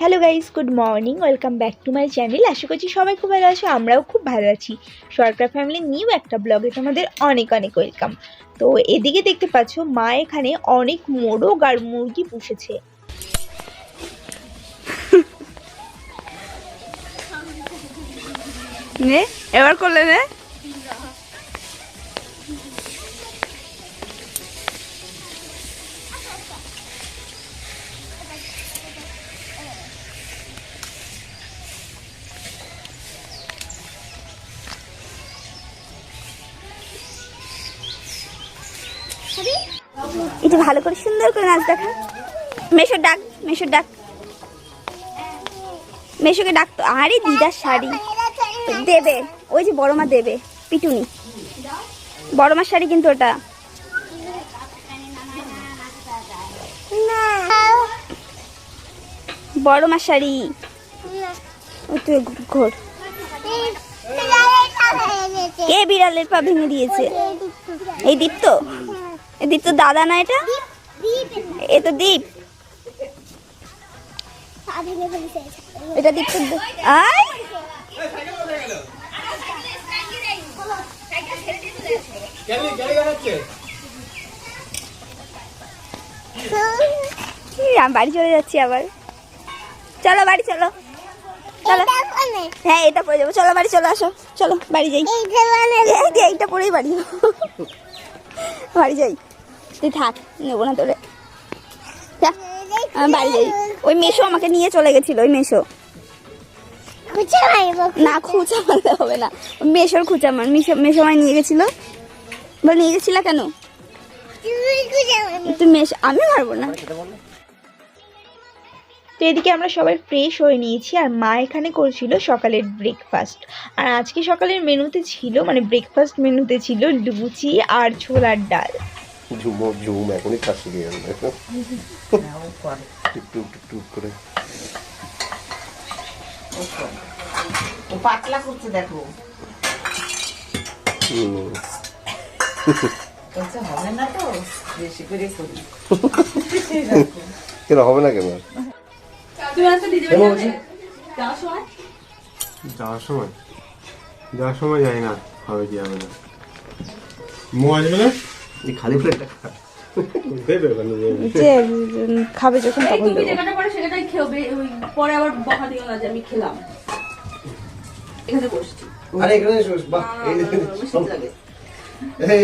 Hello guys good morning welcome back to my channel আশা করছি সবাই খুব ভালো আছো, আমরাও খুব ভালো আছি। সরকার ফ্যামিলি নিউ একটা ব্লগে তোমাদের অনেক অনেক ওয়েলকাম তো এদিকে দেখতে পাচ্ছ, মা এখানে অনেক মোরগ আর মুরগি পুষেছে। এবার করলে ভালো করে সুন্দর করে নাচ দেখা। মেশো ডাক মেশো ডাক। মেশোকে ডাকতো, আরে দিদার শাড়ি। দেবে, ওই যে বড় মা দেবে, পিটুনি। বড় মার শাড়ি কিন্তু ওটা। বড় মার শাড়ি। ও তুই ঘোর। কে বিড়ালের পা ভেঙে দিয়েছে? এই দীপ্ত এই দীপ্ত দাদা না এটা? এ তো দীপ এটা আয়। বাড়ি চলে যাচ্ছি আবার। চলো বাড়ি চলো। চলো। হ্যাঁ এটা পরে যাব। চলো বাড়ি চলো আসো। চলো বাড়ি যাই। এইটা পরেই বাড়ি। বাড়ি যাই। তুই থাক নেব না তোরে। বাড়ি যাই। ওই মেশো আমাকে নিয়ে চলে গেছিল ওই মেশো। না খুচা মারতে হবে না। ওই মেশোর খুচা মার মেশো মেশো আমায় নিয়ে গেছিল। বল নিয়ে গেছিলা কেন? তুই মেশো আমি মারবো না। তো এদিকে আমরা সবাই ফ্রেশ হয়ে নিয়েছি আর মা এখানে করছিল সকালের ব্রেকফাস্ট আর আজকে সকালের মেনুতে ছিল মানে ব্রেকফাস্ট মেনুতে ছিল লুচি আর ছোলার ডাল। ঝুম ঝুম এখনই শিখে যাবে টুক টুক টুক করে। পাতলা করছে দেখো। হবে না তো বেশি করে করি। কেন হবে না কেন? যাওয়ার সময়? যাওয়ার সময়? যাই না হবে কি হবে না। মো খালি প্লেটটা খা দেবে ওখানে যে খাবে যখন তখন তুমি পরে খেলবে পরে আবার বকা দিও না যে আমি খেলাম। এখানে বসছি। আরে এখানে এসো, বাহ এই এই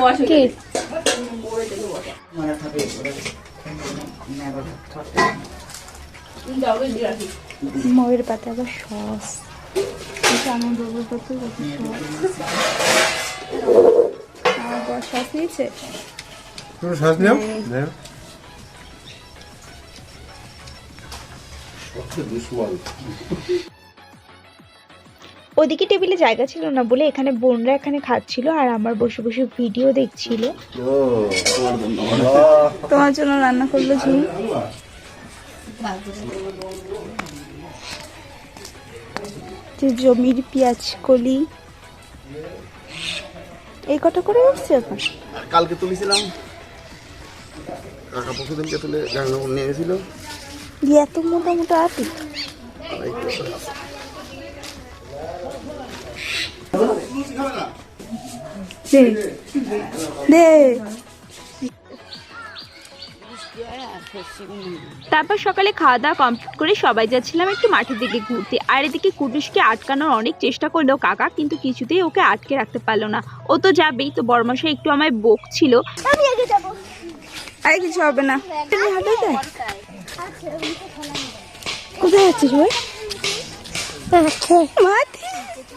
বস কে? থেকে বসা মনে ময়ের পাতা আবার সস। আমার বাবুর পাতা আমার নিয়েছে? তুমি শ্বাস নাও। ওদিকে টেবিলে জায়গা ছিল না বলে এখানে বোনরা এখানে খাচ্ছিল আর আমার বসে বসে ভিডিও দেখছিল। তোমার জন্য। রান্না করল ঝুম জমির পেঁয়াজ কলি এই কটা করে উঠছে এখন? কালকে তুলেছিলাম। কাকা পরশু দিনকে তুলে কাপড় নিয়ে গেছিল। দিয়ে এত মোটা মোটা আটি। দে। তারপর সকালে খাওয়া দাওয়া কমপ্লিট করে সবাই যাচ্ছিলাম একটু মাঠের দিকে ঘুরতে। আর এদিকে কুটুসকে আটকানোর অনেক চেষ্টা করল কাকা কিন্তু কিছুতেই ওকে আটকে রাখতে পারল না। ও তো যাবেই তো বড়মশাই একটু আমায় বকছিল। আরে কিছু হবে না। তুমি কোথায় যাচ্ছিস ভাই মাঠে?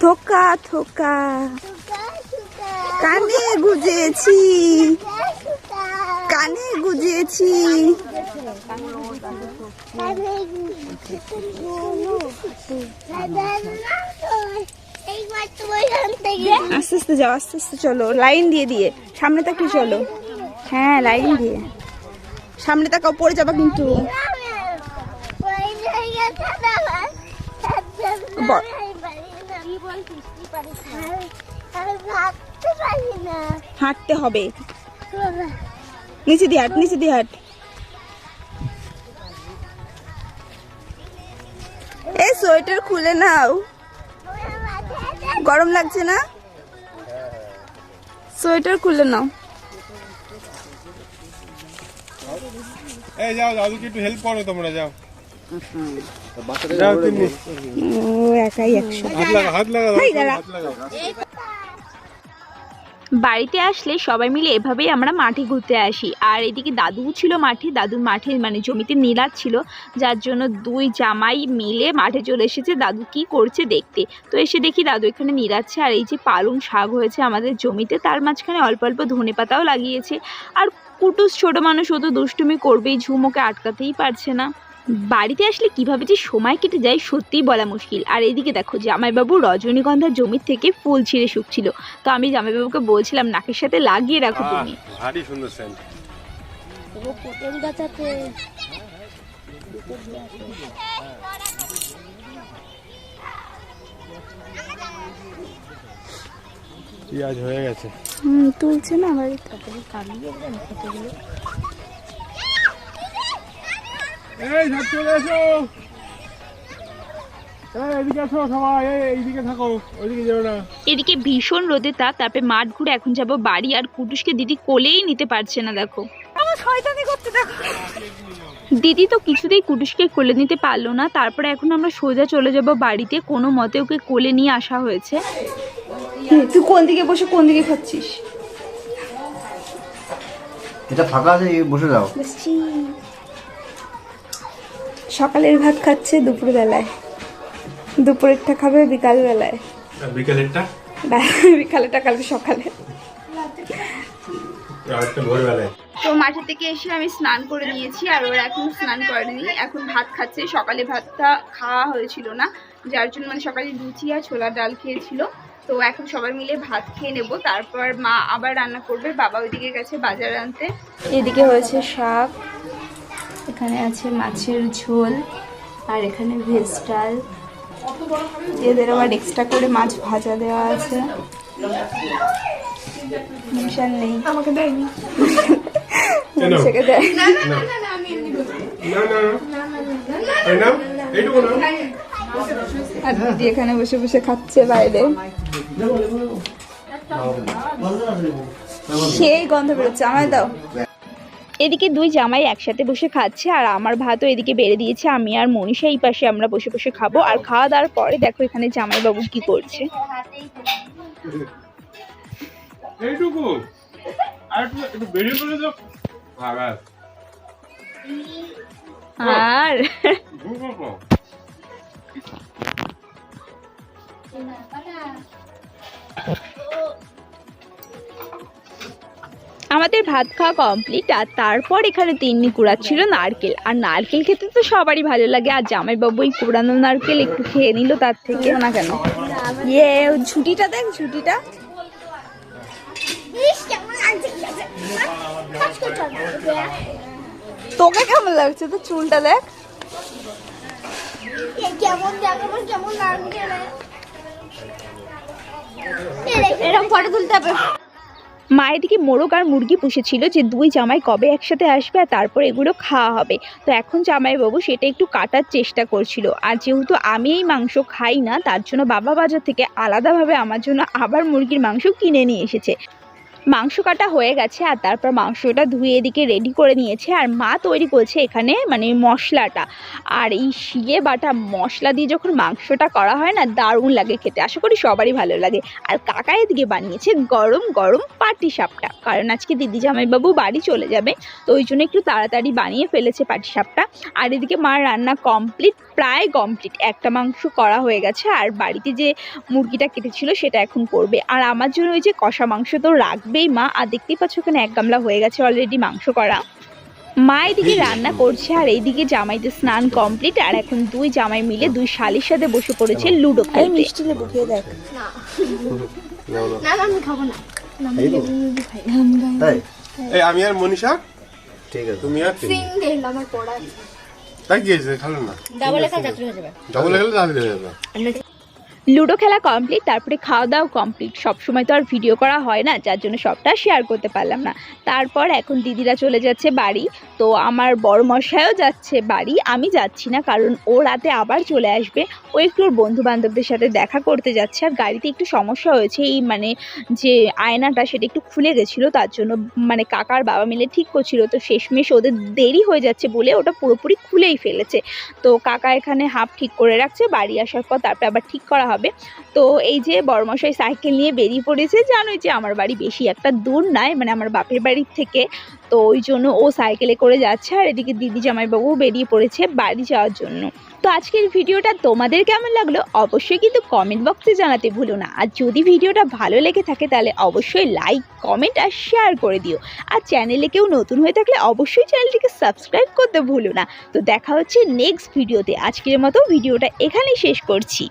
থোকা থোকা। কানে গুজেছি। কানে গুজেছি। আস্তে আস্তে যাও, আস্তে আস্তে চলো। লাইন দিয়ে দিয়ে। সামনে তাকে চলো। হ্যাঁ লাইন দিয়ে। সামনে তাকাও, পড়ে যাবা কিন্তু। হাঁটতে হবে। নিচে দিয়ে হাট নিচে দিয়ে হাট। এই সোয়েটার খুলে নাও। গরম লাগছে না? সোয়েটার খুলে নাও। এই যাও দাদুকে একটু হেল্প করো তোমরা যাও। বাড়িতে আসলে সবাই মিলে এভাবেই আমরা মাঠে ঘুরতে আসি। আর এদিকে দাদু ছিল মাঠে, দাদুর মাঠে মানে জমিতে নীলার ছিল, যার জন্য দুই জামাই মিলে মাঠে চলে এসেছে। দাদু কি করছে দেখতে। তো এসে দেখি দাদু এখানে নিরাচ্ছে আর এই যে পালং শাক হয়েছে আমাদের জমিতে, তার মাঝখানে অল্প অল্প ধনে পাতাও লাগিয়েছে। আর কুটুস ছোট মানুষ, ও তো দুষ্টুমি করবেই, ঝুমোকে আটকাতেই পারছে না। বাড়িতে আসলে কীভাবে যে সময় কেটে যায় সত্যিই বলা মুশকিল। আর এদিকে দেখো জামাইবাবু রজনীগন্ধার জমির থেকে ফুল ছিঁড়ে শুকছিল। তো আমি জামাইবাবুকে বলছিলাম নাকের সাথে লাগিয়ে রাখো তুমি। ভারী সুন্দর সেন্ট পেঁয়াজ হয়ে গেছে। হুম তুলছে না আবার এই সব চলে এসো। এদিকে আসো সবাই এই এইদিকে থাকো ওইদিকে যেও না। এদিকে ভীষণ রোদে তাপ তারপরে মাঠ ঘুরে এখন যাব বাড়ি আর কুটুসকে দিদি কোলেই নিতে পারছে না দেখো। দিদি তো কিছুতেই কুটুসকে কোলে নিতে পারল না তারপরে এখন আমরা সোজা চলে যাব বাড়িতে কোনো মতে ওকে কোলে নিয়ে আসা হয়েছে। তুই কোন দিকে বসে কোন দিকে খাচ্ছিস? এটা ফাঁকা আছে বসে যাও সকালের ভাত খাচ্ছে দুপুরবেলায়। দুপুরেরটা খাবে বিকালবেলায়। বিকেলেরটা? বিকালেরটা কালকে সকালে। তো মাঠে থেকে এসে আমি স্নান করে নিয়েছি আর ওরা এখন স্নান করেনি। এখন ভাত খাচ্ছে। সকালে ভাতটা খাওয়া হয়েছিল না যার জন্য মানে সকালে লুচি আর ছোলার ডাল খেয়েছিল। তো এখন সবাই মিলে ভাত খেয়ে নেব। তারপর মা আবার রান্না করবে। বাবা ওইদিকে গেছে বাজার আনতে। এদিকে হয়েছে শাক। এখানে আছে মাছের ঝোল আর এখানে ভেজ ডাল। এদের আবার এক্সট্রা করে মাছ ভাজা দেওয়া আছে। নেই। আমাকে দেয়নি। কেন? দেয়। না না না এই নাও এইটুকু নাও। আর দিদি এখানে বসে বসে খাচ্ছে বাইরে। সেই গন্ধ বেরোচ্ছে। আমায় দাও। এদিকে দুই জামাই একসাথে বসে খাচ্ছে আর আমার ভাতও এদিকে বেড়ে দিয়েছে। আমি আর মনীষা এই পাশে আমরা বসে বসে খাব আর খাওয়া দাওয়ার পরে দেখো এখানে জামাইবাবু কি করছে। এইটুকু? আর একটু একটু বেরিয়ে পড়ে যাও। আর। ভুল আমাদের ভাত খাওয়া কমপ্লিট আর তারপর এখানে তিন্নি কুড়াচ্ছিল নারকেল। আর নারকেল খেতে তো সবারই ভালো লাগে। আর জামাইবাবু এই কুড়ানো নারকেল একটু খেয়ে নিল তার থেকে। না কেন? ইয়ে ঝুটিটা দেখ ঝুটিটা। তোকে কেমন লাগছে? তো চুলটা দেখ। কেমন কেমন কেমন লাগছে? এরকম ফটো তুলতে হবে। মা এদিকে মোরগ আর মুরগি পুষেছিল যে দুই জামাই কবে একসাথে আসবে আর তারপর এগুলো খাওয়া হবে। তো এখন জামাইবাবু সেটা একটু কাটার চেষ্টা করছিল। আর যেহেতু আমি এই মাংস খাই না, তার জন্য বাবা বাজার থেকে আলাদাভাবে আমার জন্য আবার মুরগির মাংস কিনে নিয়ে এসেছে। মাংস কাটা হয়ে গেছে আর তারপর মাংসটা ধুয়ে এদিকে রেডি করে নিয়েছে আর মা তৈরি করছে এখানে মানে মশলাটা। আর এই শিলে বাটা মশলা দিয়ে যখন মাংসটা করা হয় না, দারুণ লাগে খেতে। আশা করি সবারই ভালো লাগে। আর কাকা এদিকে বানিয়েছে গরম গরম পাটি সাপটা। কারণ আজকে দিদি জামাইবাবু বাড়ি চলে যাবে, তো ওই জন্য একটু তাড়াতাড়ি বানিয়ে ফেলেছে পাটি সাপটা। আর এদিকে মার রান্না কমপ্লিট প্রায় কমপ্লিট একটা মাংস করা হয়ে গেছে আর বাড়িতে যে মুরগিটা কেটেছিল সেটা এখন করবে। আর আমার জন্য ওই যে কষা মাংস তো রাখবেই মা আর দেখতেই পাচ্ছ ওখানে এক গামলা হয়ে গেছে অলরেডি মাংস করা। মা এদিকে রান্না করছে আর এইদিকে জামাইদের স্নান কমপ্লিট আর এখন দুই জামাই মিলে দুই শালির সাথে বসে পড়েছে লুডো খেলতে। মিষ্টি লেবু খেয়ে দেখ। না। না। আমি খাব না। এই তো। তাই? এই আমি আর মনীষা? ঠিক আছে। তুমি আর তিনি। সিঙ্গেল আমার পড়া তাই কি হয়েছে খালো না ডাবল একা যাত্রী হয়ে যাবে। ডবল গেলে যাত্রী হয়ে যাবে লুডো খেলা কমপ্লিট তারপরে খাওয়া দাওয়া কমপ্লিট সব সময় তো আর ভিডিও করা হয় না, যার জন্য সবটা শেয়ার করতে পারলাম না। তারপর এখন দিদিরা চলে যাচ্ছে বাড়ি। তো আমার বড় মশাইও যাচ্ছে বাড়ি, আমি যাচ্ছি না, কারণ ও রাতে আবার চলে আসবে। ও একটু ওর বন্ধু বান্ধবদের সাথে দেখা করতে যাচ্ছে, আর গাড়িতে একটু সমস্যা হয়েছে। এই মানে যে আয়নাটা সেটা একটু খুলে গেছিল, তার জন্য মানে কাকার বাবা মিলে ঠিক করছিল। তো শেষমেশ ওদের দেরি হয়ে যাচ্ছে বলে ওটা পুরোপুরি খুলেই ফেলেছে। তো কাকা এখানে হাফ ঠিক করে রাখছে, বাড়ি আসার পর তারপরে আবার ঠিক করা হবে। তো এই যে বড়মশাই সাইকেল নিয়ে বেরিয়ে পড়েছে, জানোই যে আমার বাড়ি বেশি একটা দূর নাই মানে আমার বাপের বাড়ির থেকে। তো ওই জন্য ও সাইকেলে করে যাচ্ছে, আর এদিকে দিদি জামাইবাবু বেরিয়ে পড়েছে বাড়ি যাওয়ার জন্য। তো আজকের ভিডিওটা তোমাদের কেমন লাগল অবশ্যই কিন্তু কমেন্ট বক্সে জানাতে ভুলো না। আর যদি ভিডিওটা ভালো লেগে থাকে তাহলে অবশ্যই লাইক কমেন্ট আর শেয়ার করে দিও। আর চ্যানেলে কেউ নতুন হয়ে থাকলে অবশ্যই চ্যানেলটিকে সাবস্ক্রাইব করতে ভুলো না। তো দেখা হচ্ছে নেক্সট ভিডিওতে আজকের মতো ভিডিওটা এখানেই শেষ করছি।